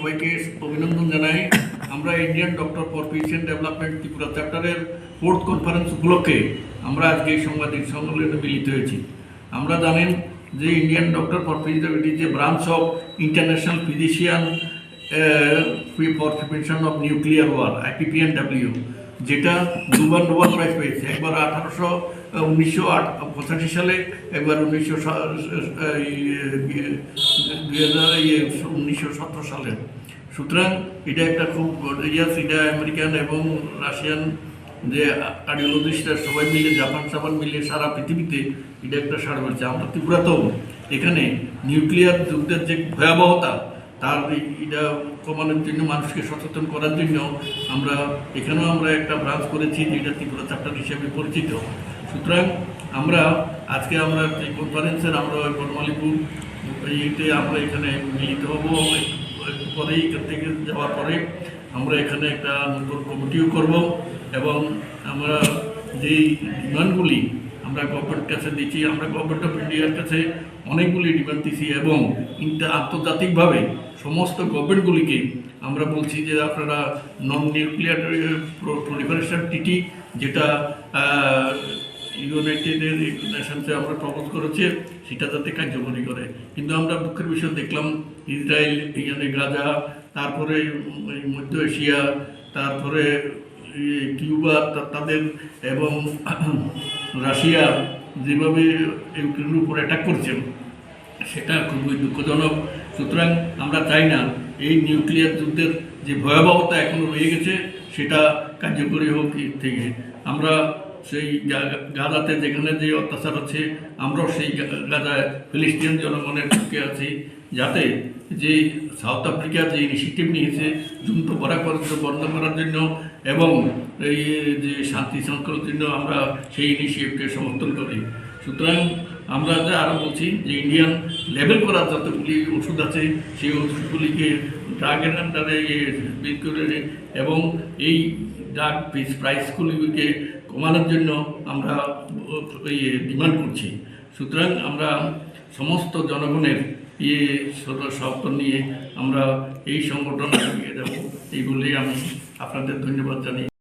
সবাইকে অভিনন্দন জানাই। আমরা Indian doctor for and development Tripura চ্যাপ্টারের ফোর্থ কনফারেন্স উপলক্ষে আমরা আজকে এই সাংবাদিক সম্মেলনে মিলিত হয়েছি। আমরা জানেন যে ইন্ডিয়ান ডক্টর ফর ইট যে branch of international physician for prevention of nuclear war IPPNW যেটা দুবার নোবেল প্রাইজ পেয়েছে। একবার আঠারোশো উনিশশো আট সালে, একবার উনিশশো দুই হাজার উনিশশো সালে। সুতরাং এটা একটা খুব ইয়াস এটা আমেরিকান এবং রাশিয়ান যে কার্ডিওলজিস্টরা সবাই মিলে, জাপান সাপান মিলে সারা পৃথিবীতে এটা একটা সারা হয়েছে আমরা ত্রিপুরাতেও এখানে নিউক্লিয়ার যুদ্ধের যে ভয়াবহতা তার এটা কমানোর জন্য মানুষকে সচেতন করার জন্য আমরা, এখানেও আমরা একটা ব্রাঞ্চ করেছি যেটা ত্রিপুরা চ্যাপ্টার হিসেবে পরিচিত। সুতরাং আমরা আজকে আমরা এই কনফারেন্সের আমরা ওই বনমালীপুর এইতে আমরা এখানে মিলিত হব। পরে এখান থেকে যাওয়ার পরে আমরা এখানে একটা নতুন কমিটিও করব এবং আমরা যেই ডিমান্ডগুলি আমরা গভর্নমেন্ট কাছে দিচ্ছি, আমরা গভর্নমেন্ট অফ ইন্ডিয়ার কাছে অনেকগুলি ডিমান্ড দিচ্ছি এবং ইন্টার আন্তর্জাতিকভাবে সমস্ত গভর্নমেন্টগুলিকে আমরা বলছি যে আপনারা নন নিউক্লিয়ার প্রলিফারেশন টিটি যেটা ইউনাইটেড নেশনসে আমরা প্রপোজ করেছে, সেটা যাতে কার্যকরী করে। কিন্তু আমরা দুঃখের বিষয় দেখলাম, ইসরায়েল এখানে গাজা তারপরে মধ্য এশিয়া, তারপরে কিউবা তাদের এবং রাশিয়া যেভাবে ইউক্রেনের উপর অ্যাটাক করছেন সেটা খুবই দুঃখজনক। সুতরাং আমরা চাই না এই নিউক্লিয়ার যুদ্ধের যে ভয়াবহতা এখনও রয়ে গেছে, সেটা কার্যকরী হোক থেকে। আমরা সেই গাজাতে যেখানে যে অত্যাচার আছে আমরাও সেই গাজায় ফিলিস্তিন জনগণের পক্ষে আছি, যাতে যে সাউথ আফ্রিকা যে ইনিশিয়েটিভ নিয়েছে, যুদ্ধ করা বন্ধ করার জন্য এবং এই যে শান্তি সংক্রান্ত জন্য আমরা সেই ইনিশিয়েটিভকে সমর্থন করি। সুতরাং আমরা যে আরও বলছি যে ইন্ডিয়ান লেভেল করার যতগুলি ওষুধ আছে, সেই ওষুধগুলিকে ড্রাগের আন্ডারে করে এবং এই ড্রাগ প্রাইসগুলিকে কমানোর জন্য আমরা ডিমান্ড করছি। সুতরাং আমরা সমস্ত জনগণের ইয়ে সত্য নিয়ে আমরা এই সংগঠন এগিয়ে যাব, এই বলেই আমি আপনাদের ধন্যবাদ জানাই